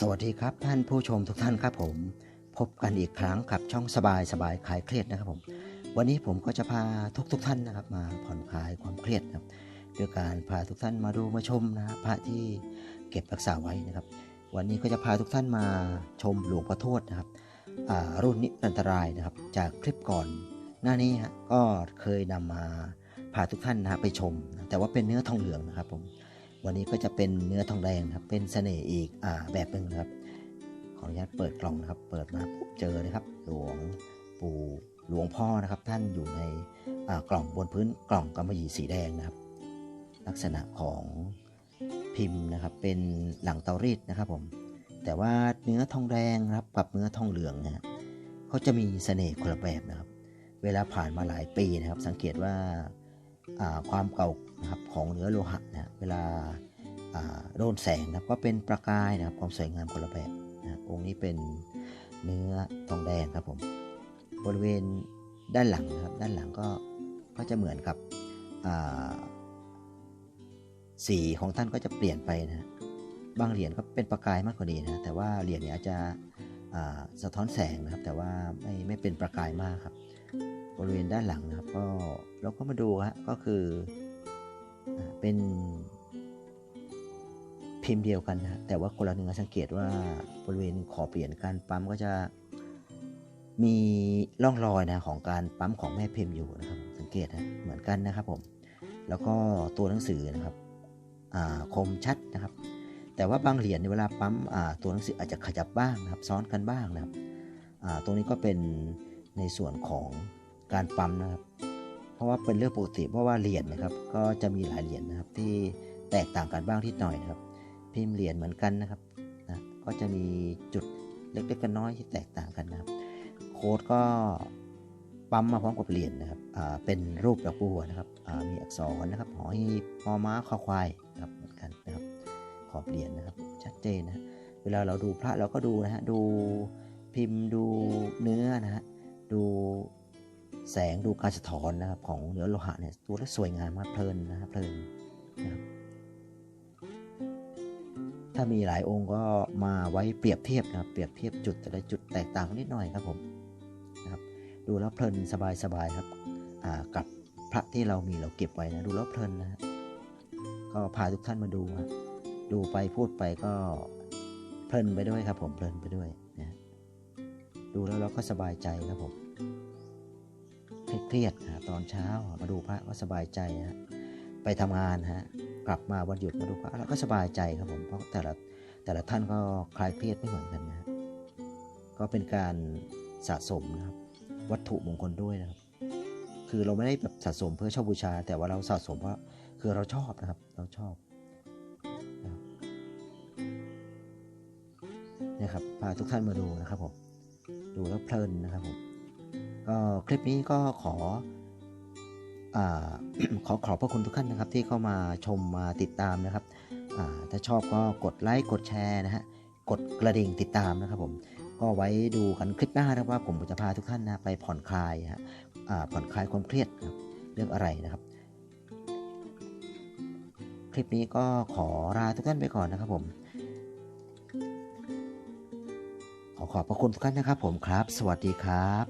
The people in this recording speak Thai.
สวัสดีครับท่านผู้ชมทุกท่านครับผม พบกันอีกครั้งกับช่องสบายสบายคลายเครียดนะครับผม วันนี้ผมก็จะพาทุกทุกท่านนะครับมาผ่อนคลายความเครียดครับด้วยการพาทุกท่านมาดูมาชมนะพระที่เก็บรักษาไว้นะครับ วันนี้ก็จะพาทุกท่านมาชมหลวงพ่อโทวดนะครับรุ่นนิรันตรายนะครับ จากคลิปก่อน หน้านี้ฮะก็เคยนำมาพาทุกท่านนะไปชม แต่ว่าเป็นเนื้อทองเหลืองนะครับผม วันนี้ก็จะเป็นเนื้อทองแดงครับ เป็นเสน่ห์อีกอ่าแบบหนึ่งครับ ขออนุญาตเปิดกล่องนะครับ เปิดมาปุ๊บเจอเลยครับ หลวงปู่หลวงพ่อนะครับ ท่านอยู่ในอ่ากล่องบนพื้นกล่องกำมะหยี่สีแดงนะครับ ลักษณะของพิมพ์นะครับ เป็นหลังเตารีดนะครับผมแต่ว่าเนื้อทองแดงนะครับกับเนื้อทองเหลืองนะฮะเขาจะมีเสน่ห์คนละแบบนะครับ เวลาผ่านมาหลายปีนะครับ สังเกตว่า ความเก่านะครับของเนื้อโลหะนะฮะเวลาอ่าโดนแสงนะครับก็เป็นประกายนะครับความสวยงามคนละแบบนะองค์นี้เป็นเนื้อทองแดงครับผมบริเวณด้านหลังนะครับด้านหลังก็ก็จะเหมือนกับสีของท่านก็จะเปลี่ยนไปนะบางเหรียญก็เป็นประกายมากกว่านี้นะแต่ว่าเหรียญเนี้อาจจะสะท้อนแสงนะครับ แต่ว่าไม่ไม่เป็นประกายมากครับ บริเวณด้านหลังนะครับก็เราก็มาดูฮะก็คือเป็นพิมพ์เดียวกันนะแต่ว่าคนละเนื้อสังเกตว่าบริเวณขอบเหรียญการปั๊มก็จะมีร่องรอยนะของการปั๊มของแม่พิมพ์อยู่นะครับ สังเกตนะเหมือนกันนะครับผมแล้วก็ตัวหนังสือนะครับคมชัดนะครับ แต่ว่าบางเหรียญในเวลาปั๊มตัวหนังสืออาจจะขยับบ้างนะครับ ซ้อนกันบ้างนะครับตรงนี้ก็เป็นในส่วนของ การปั๊มนะครับ เพราะว่าเป็นเรื่องปกติเพราะว่าเหรียญนะครับ ก็จะมีหลายเหรียญนะครับ ที่แตกต่างกันบ้างที่หน่อยนะครับ พิมพ์เหรียญเหมือนกันนะครับนะก็จะมีจุดเล็กๆกันน้อยที่แตกต่างกันนะครับ โค้ดก็ปั๊มมาพร้อมกับเหรียญนะครับเป็นรูปดอกบัวนะครับมีอักษรนะครับหอหีบมอม้าคอควายนะครับเหมือนกันนะครับ ขอบเหรียญนะครับ ชัดเจนนะฮะเวลาเราดูพระเราก็ดูนะฮะดูพิมพ์ดูเนื้อนะฮะดู แสงดูการสะท้อนนะครับของเนื้อโลหะเนี่ยดูแล้วสวยงามมากเพลินนะครับเพลินนะครับถ้ามีหลายองค์ก็มาไว้เปรียบเทียบนะครับ เปรียบเทียบจุดแต่ละจุดแตกต่างนิดหน่อยครับผมนะครับ ดูแล้วเพลินสบายๆครับกับพระที่เรามีเราเก็บไว้นะดูแล้วเพลินนะก็พาทุกท่านมาดูฮะดูไปพูดไปก็เพลินไปด้วยครับ ผมเพลินไปด้วยนะดูแล้วเราก็สบายใจครับผม เครียดนะตอนเช้ามาดูพระก็สบายใจนะไปทำงานฮะกลับมาวันหยุดมาดูพระแล้วก็สบายใจครับผมเพราะแต่ละแต่ละท่านก็คลายเครียดไม่เหมือนกันนะฮะก็เป็นการสะสมนะครับวัตถุมงคลด้วยนะครับ คือเราไม่ได้แบบสะสมเพื่อช่าบูชา แต่ว่าเราสะสมเพราะคือเราชอบนะครับ เราชอบนะครับพาทุกท่านมาดูนะครับผมดูแล้วเพลินนะครับผม ก็คลิปนี้ก็ขออขอขอบพระคุณทุกท่านนะครับ ที่เข้ามาชมมาติดตามนะครับถ้าชอบก็กดไลค์กดแชร์นะฮะกดกระดิ่งติดตามนะครับผมก็ไว้ดูกันคลิปหน้านะว่าผมจะพาทุกท่านนะไปผ่อนคลายฮะผ่อนคลายความเครียดครับเรื่องอะไรนะครับ คลิปนี้ก็ขอลาทุกท่านไปก่อนนะครับผม ขอขอบพระคุณทุกท่านนะครับผมครับ สวัสดีครับ